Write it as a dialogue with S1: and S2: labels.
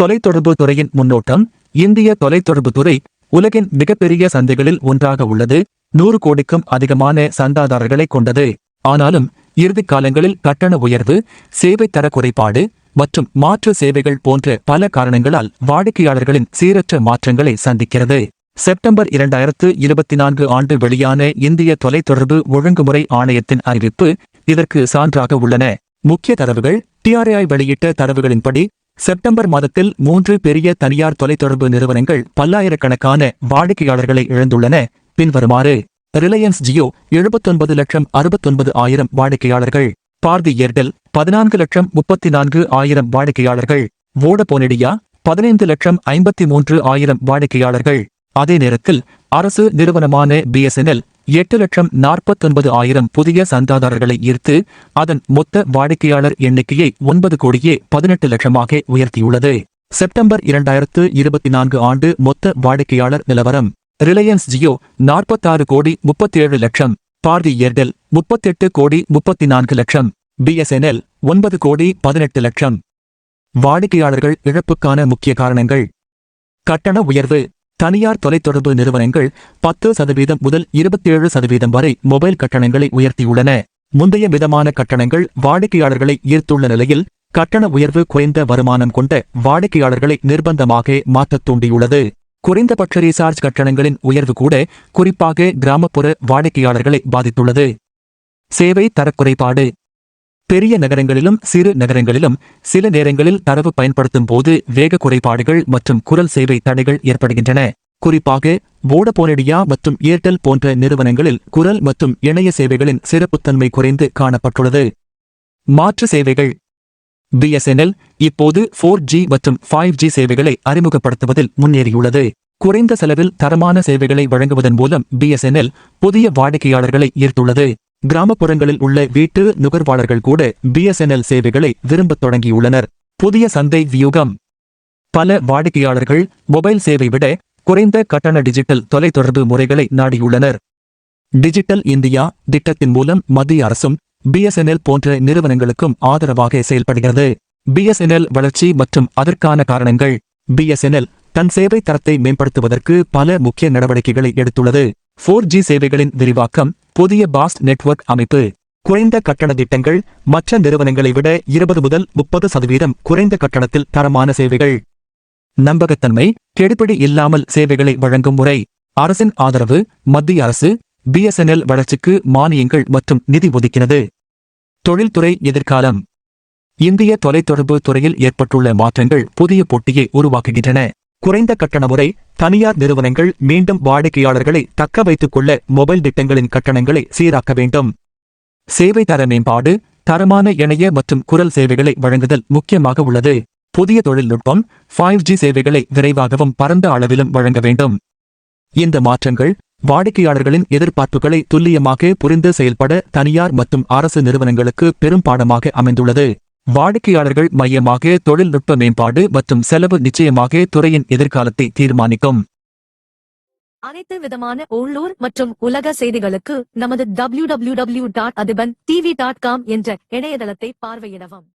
S1: தொலைத்தொடர்பு துறையின் முன்னோட்டம் இந்திய தொலைத்தொடர்பு துறை உலகின் மிகப்பெரிய சந்தைகளில் ஒன்றாக உள்ளது நூறு கோடிக்கும் அதிகமான சந்தாதாரர்களை கொண்டது ஆனாலும் இறுதி காலங்களில் கட்டண உயர்வு சேவை தர குறைபாடு மற்றும் மாற்று சேவைகள் போன்ற பல காரணங்களால் வாடிக்கையாளர்களின் சீரற்ற மாற்றங்களை சந்திக்கிறது செப்டம்பர் இரண்டாயிரத்து இருபத்தி நான்கு ஆண்டு வெளியான இந்திய தொலைத்தொடர்பு ஒழுங்குமுறை ஆணையத்தின் அறிவிப்பு இதற்கு சான்றாக உள்ளன முக்கிய தரவுகள் டிஆர்ஐ வெளியிட்ட தரவுகளின்படி செப்டம்பர் மாதத்தில் மூன்று பெரிய தனியார் தொலைத்தொடர்பு நிறுவனங்கள் பல்லாயிரக்கணக்கான வாடிக்கையாளர்களை இழந்துள்ளன பின்வருமாறு ரிலையன்ஸ் ஜியோ எழுபத்தொன்பது லட்சம் அறுபத்தொன்பது ஆயிரம் வாடிக்கையாளர்கள் பார்தி ஏர்டெல் பதினான்கு லட்சம் முப்பத்தி நான்கு ஆயிரம் வாடிக்கையாளர்கள் வோடபோனிடியா பதினைந்து லட்சம் ஐம்பத்தி மூன்று ஆயிரம் வாடிக்கையாளர்கள் அதே நேரத்தில் அரசு நிறுவனமான பிஎஸ்என்எல் எட்டு லட்சம் நாற்பத்தொன்பது ஆயிரம் புதிய சந்தாதாரர்களை ஈர்த்து அதன் மொத்த வாடிக்கையாளர் எண்ணிக்கையை ஒன்பது கோடியே பதினெட்டு லட்சமாக உயர்த்தியுள்ளது செப்டம்பர் இரண்டாயிரத்து இருபத்தி நான்கு ஆண்டு மொத்த வாடிக்கையாளர் நிலவரம் ரிலையன்ஸ் ஜியோ நாற்பத்தாறு கோடி முப்பத்தேழு லட்சம் பாரதி ஏர்டெல் முப்பத்தெட்டு கோடி முப்பத்தி நான்கு லட்சம் பிஎஸ்என்எல் ஒன்பது கோடி பதினெட்டு லட்சம் வாடிக்கையாளர்கள் இழப்புக்கான முக்கிய காரணங்கள் கட்டண உயர்வு தனியார் தொலைத்தொடர்பு நிறுவனங்கள் பத்து சதவீதம் முதல் இருபத்தேழு சதவீதம் வரை மொபைல் கட்டணங்களை உயர்த்தியுள்ளன முந்தைய விதமான கட்டணங்கள் வாடிக்கையாளர்களை ஈர்த்துள்ள நிலையில் கட்டண உயர்வு குறைந்த வருமானம் கொண்ட வாடிக்கையாளர்களை நிர்பந்தமாக மாற்றத் தூண்டியுள்ளது குறைந்தபட்ச ரீசார்ஜ் கட்டணங்களின் உயர்வு கூட குறிப்பாக கிராமப்புற வாடிக்கையாளர்களை பாதித்துள்ளது சேவை தரக்குறைபாடு பெரிய நகரங்களிலும் சிறு நகரங்களிலும் சில நேரங்களில் தரவு பயன்படுத்தும் போது வேக குறைபாடுகள் மற்றும் குரல் சேவை தடைகள் ஏற்படுகின்றன குறிப்பாக போடபோனடியா மற்றும் ஏர்டெல் போன்ற நிறுவனங்களில் குரல் மற்றும் இணைய சேவைகளின் சிறப்புத்தன்மை குறைந்து காணப்பட்டுள்ளது மாற்று சேவைகள் பிஎஸ்என்எல் இப்போது ஃபோர் ஜி மற்றும் ஃபைவ் ஜி சேவைகளை அறிமுகப்படுத்துவதில் முன்னேறியுள்ளது குறைந்த செலவில் தரமான சேவைகளை வழங்குவதன் மூலம் பிஎஸ்என்எல் புதிய வாடிக்கையாளர்களை ஈர்த்துள்ளது கிராமப்புறங்களில் உள்ள வீட்டு நுகர்வாளர்கள் கூட பிஎஸ்என்எல் சேவைகளை விரும்பத் தொடங்கியுள்ளனர் புதிய சந்தை வியூகம் பல வாடிக்கையாளர்கள் மொபைல் சேவை விட குறைந்த கட்டண டிஜிட்டல் தொலைத்தொடர்பு முறைகளை நாடியுள்ளனர் டிஜிட்டல் இந்தியா திட்டத்தின் மூலம் மத்திய அரசும் பிஎஸ்என்எல் போன்ற நிறுவனங்களுக்கும் ஆதரவாக செயல்படுகிறது பிஎஸ்என்எல் வளர்ச்சி மற்றும் அதற்கான காரணங்கள் பிஎஸ்என்எல் தன் சேவை தரத்தை மேம்படுத்துவதற்கு பல முக்கிய நடவடிக்கைகளை எடுத்துள்ளது ஃபோர் ஜி சேவைகளின் விரிவாக்கம் புதிய பாஸ்ட் நெட்வொர்க் அமைப்பு குறைந்த கட்டண திட்டங்கள் மற்ற நிறுவனங்களை விட இருபது முதல் முப்பது சதவீதம் குறைந்த கட்டணத்தில் தரமான சேவைகள் நம்பகத்தன்மை கெடுபிடி இல்லாமல் சேவைகளை வழங்கும் முறை அரசின் ஆதரவு மத்திய அரசு பிஎஸ்என்எல் வளர்ச்சிக்கு மானியங்கள் மற்றும் நிதி ஒதுக்கினது தொழில்துறை எதிர்காலம் இந்திய தொலைத்தொடர்பு துறையில் ஏற்பட்டுள்ள மாற்றங்கள் புதிய போட்டியை உருவாக்குகின்றன குறைந்த கட்டண முறை தனியார் நிறுவனங்கள் மீண்டும் வாடிக்கையாளர்களை தக்க வைத்துக் கொள்ள மொபைல் திட்டங்களின் கட்டணங்களை சீராக்க வேண்டும் சேவை தர மேம்பாடு தரமான இணைய மற்றும் குரல் சேவைகளை வழங்குதல் முக்கியமாக உள்ளது புதிய தொழில்நுட்பம் ஃபைவ் ஜி சேவைகளை விரைவாகவும் பரந்த அளவிலும் வழங்க வேண்டும் இந்த மாற்றங்கள் வாடிக்கையாளர்களின் எதிர்பார்ப்புகளை துல்லியமாக புரிந்து செயல்பட தனியார் மற்றும் அரசு நிறுவனங்களுக்கு பெரும் பாடமாக அமைந்துள்ளது வாடிக்கையாளர்கள் மையமாக தொழில்நுட்ப மேம்பாடு மற்றும் செலவு நிச்சயமாக துறையின் எதிர்காலத்தை தீர்மானிக்கும் அனைத்து விதமான உள்ளூர் மற்றும் உலக செய்திகளுக்கு நமது W W dot Athiban TV dot com என்ற இணையதளத்தை பார்வையிடவும்